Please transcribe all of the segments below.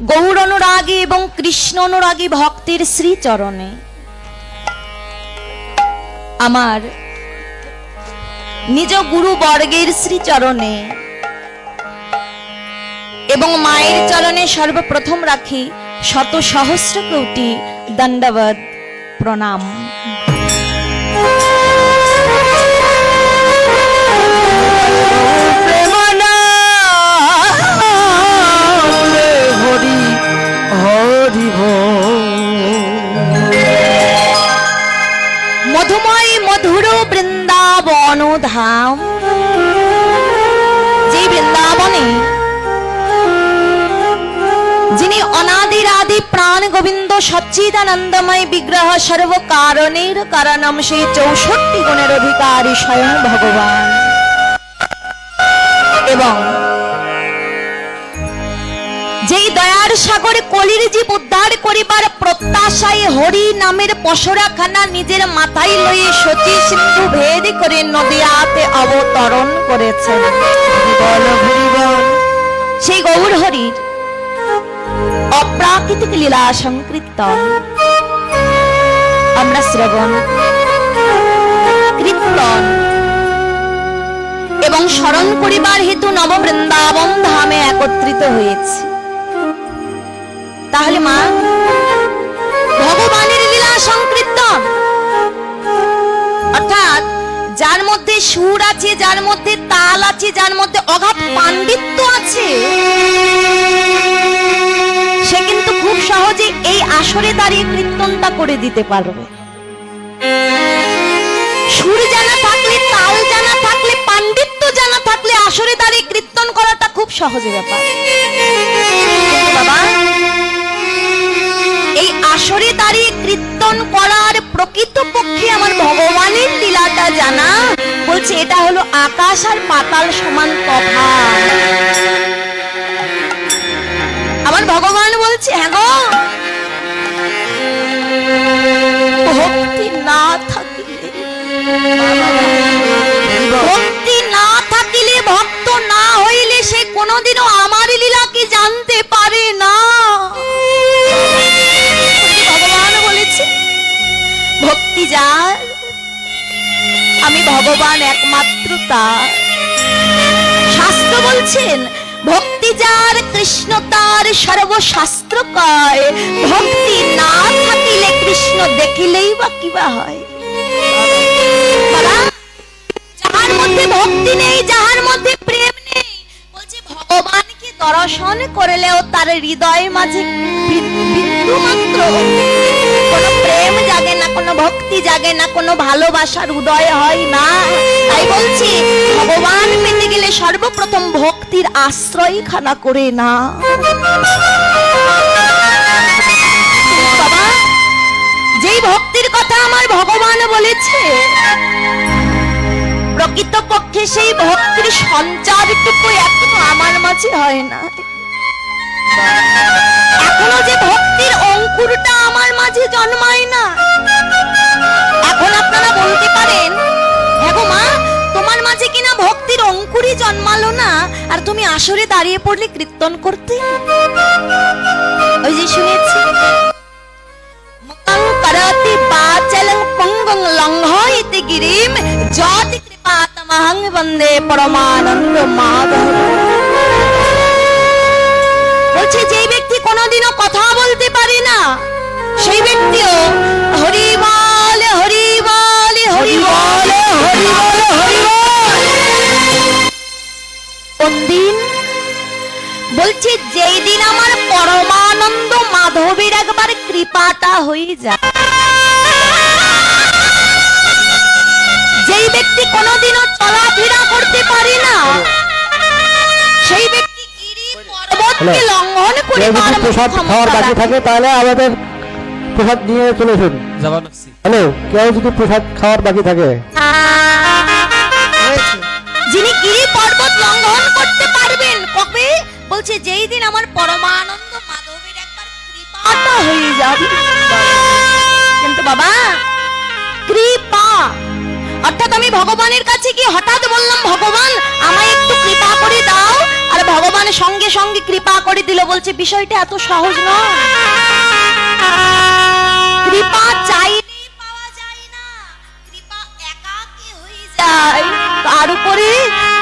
গৌর অনুরাগী এবং কৃষ্ণ অনুরাগী ভক্তের শ্রীচরণে। আমার নিজ গুরু বর্গের শ্রীচরণে এবং মায়ের চরণে সর্বপ্রথম রাখি শত সহস্র কোটি দণ্ডবত প্রণাম। ধাম। যে বৃন্দাবনে যিনি অনাদির আদি প্রাণ গোবিন্দ সচ্চিদানন্দময় বিগ্রহ সর্ব কারণের কারণম সেই চৌষট্টি গুণের অধিকারী স্বয়ং ভগবান। এবং যেই দয়ার সাগরে কলির জীব উদ্ধার করিবার প্রত্যাশায় হরি নামের পশরাখানা নিজের মাথায় লইয়ে সচি সিন্ধু ভেদ করে নদিয়াতে অবতরণ করেছেন। সেই গৌর হরির অপ্রাকৃতিক লীলা সংকীর্তন আমরা শ্রবণ কীর্তন এবং স্মরণ করিবার হেতু নববৃন্দাবন ধামে একত্রিত হয়েছি। তাহলে মা, ভগবানের লীলা সংকীর্তন। অর্থাৎ যার মধ্যে সুর আছে, যার মধ্যে তাল আছে, যার মধ্যে অগাধ পাণ্ডিত্য আছে, সে কিন্তু খুব সহজে এই আসরে দাঁড়িয়ে কীর্তনটা করে দিতে পারবে। সুর জানা থাকলে, তাল জানা থাকলে, পাণ্ডিত্য জানা থাকলে আসরে দাঁড়িয়ে কীর্তন করাটা খুব সহজ ব্যাপার। বাবা আসরে দাঁড়িয়ে কীর্তন করার প্রকৃত পক্ষে আমার ভগবানের লীলাটা জানা। বলছে, এটা হলো আকাশ আর পাতাল সমান তফাৎ আমার ভগবান বলছে হ্যাঁ গো। ভক্তি না থাকিলে তার। শাস্ত্র বলছেন, ভক্তি যার কৃষ্ণ, তার সর্বশাস্ত্র কয়। ভক্তি না থাকিলে কৃষ্ণ দেখিলেই বা কিবা হয়? যাহার মধ্যে ভক্তি নেই, যাহার মধ্যে প্রেম নেই। বলছে ভগবানকে দর্শন করলেও তার হৃদয় মাঝে বিন্দু মাত্র কোনো প্রেম কোনো ভক্তি জাগে না, কোনো ভালোবাসার উদয় হয় না। তাই বলছি, ভগবান পেতে গেলে সর্বপ্রথম ভক্তির আশ্রয় খানা করে না। যেই ভক্তির কথা আমার ভগবান বলেছে প্রকৃত পক্ষে সেই ভক্তির সঞ্চারটুকু এখনও আমার মাঝে হয় না এখনও যে ভক্তির অঙ্কুরটা আমার মাঝে জন্মায় না। এখন আপনারা বলতে পারেন হ্যাঁ মা, তোমার মাঝে কিনা ভক্তির অঙ্কুরই জন্মালো না, আর তুমি আসরে দাঁড়িয়ে পড়লে কীর্তন করতে? ওই যে শুনেছি। করতি পাচলং পঙ্গং লঙ্ঘয়তি গিরিম, জ্যোতি কৃপাতমহং বন্দে পরমানন্দ মাধব বলছে যেই ব্যক্তি কোনোদিনও কথা বলতে পারে না সেই ব্যক্তিও হরি বল হরি বল হরি বল হরি বল হরি বল কোন দিন বলছে যেই দিন আমার পরমানন্দ মাধবের একবার কৃপাটা হয়ে যায় যেই ব্যক্তি কোনোদিনও চলাফেরা করতে পারে না সেই ব্যক্তি গিরি পর্বতকে কেউ যদি প্রসাদ খাওয়ার বাকি থাকে তাহলে আমাদের প্রসাদ নিয়ে চলে এসুন হ্যালো কেউ যদি প্রসাদ খাওয়ার বাকি থাকে? যিনি গিরি পর্বত লঙ্ঘন করতে পারবেন কবে? বলছে যেই দিন আমার পরমানন্দ মাধবের একবার হয়ে যাবে। কিন্তু বাবা কৃপা। অর্থাৎ আমি ভগবানের কাছে কি হঠাৎ বললাম ভগবান আমায় ভগবান সঙ্গে সঙ্গে কৃপা করে দিল, বলছে, বিষয়টা এত সহজ নয়। কৃপা চাইলেই পাওয়া যায় তার উপরে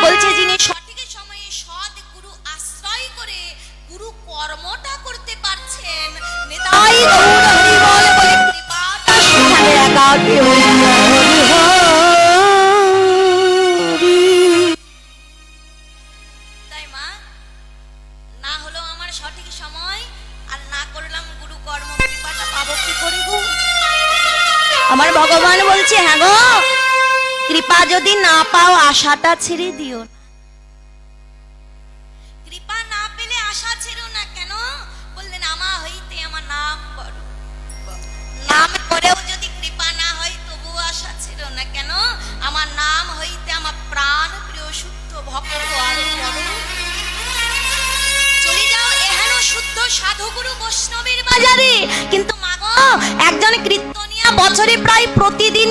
বলছে, যিনি সঠিক সময়ে সৎ গুরু আশ্রয় করে গুরু কর্মটা করতে পারছেন, নেতাই গৌর হরি বল বলে কৃপাটা সেখানে একাকী হয়ে যদি না পাও আশাটা ছেড়ে দিও কৃপা না পেলে আশা ছেড়ো না কেন? বললেন, আমা হইতে আমার নাম বড়। নাম করেও যদি কৃপা না হয় তবু আশা ছিল না কেন? আমার নাম হইতে আমার প্রাণ প্রিয় শুদ্ধ ভক্ত চলে যাও শুদ্ধ সাধুগুরু বৈষ্ণবের বাজারে। কিন্তু মাগো, একজন কীর্তনিয়া বছরে প্রায় প্রতিদিন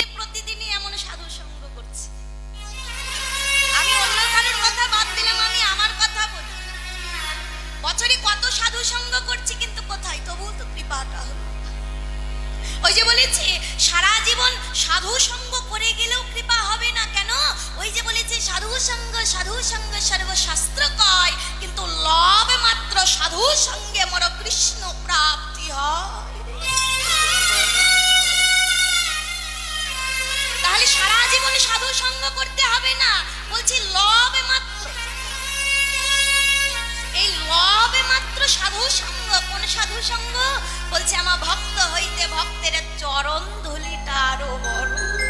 সাধু সঙ্গ সাধু সঙ্গ সর্বশাস্ত্র কয় কিন্তু লব মাত্র সাধু সঙ্গে মর কৃষ্ণ প্রাপ্তি হয়। তাহলে সারা জীবন সাধু সঙ্গ করতে হবে না, বলছি লব মাত্র। এই লবে মাত্র সাধু সঙ্গ কোন সাধু সঙ্গ বলছে আমার ভক্ত হইতে ভক্তের চরণ ধুলিটা আরও বড়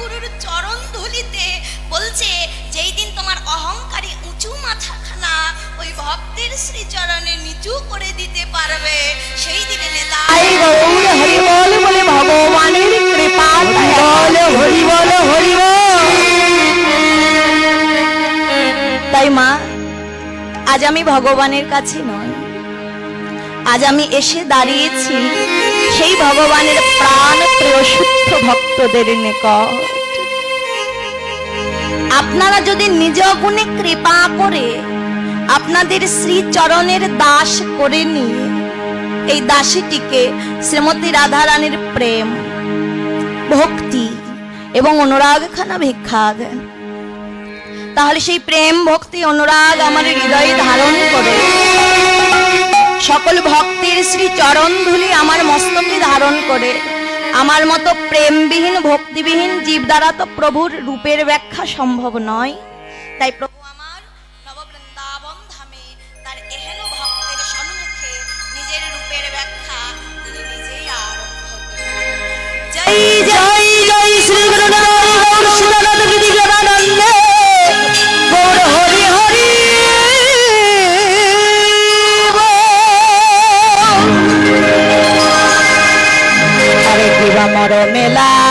গুরুর চরণ ধুলিতে বলছে যেই দিন তোমার অহংকারী উঁচু মাথাখানা ওই ভক্তের শ্রী চরণে নিচু করে দিতে পারবে সেই দিনে নেতাই গৌর হরি বল বলে ভগবানের কৃপা বল হরি বল হরি বল। তাই মা আজ আমি ভগবানের কাছে নয়। আজ আমি এসে দাঁড়িয়েছি সেই ভগবানের প্রাণ প্রিয় শুদ্ধ ভক্তদের আপনারা যদি নিজ গুণে কৃপা করে আপনাদের শ্রী চরণের দাস করে নিয়ে এই দাসীটিকে শ্রীমতী রাধারানীর প্রেম, ভক্তি এবং অনুরাগখানা ভিক্ষা দেন। তাহলে সেই প্রেম, ভক্তি, অনুরাগ আমার হৃদয়ে ধারণ করে। সকল ভক্তের শ্রী চরণ ধুলি আমার মস্তকে ধারণ করে। আমার মতো প্রেমবিহীন, ভক্তিবিহীন জীব দ্বারা তো প্রভুর রূপের ব্যাখ্যা সম্ভব নয়। তাই প্রভু আমার নববৃন্দাবন ধামে তার এহেন ভক্তের সম্মুখে নিজের রূপের ব্যাখ্যা নিজেই আরম্ভ জয় জয় জয় শ্রী কিবা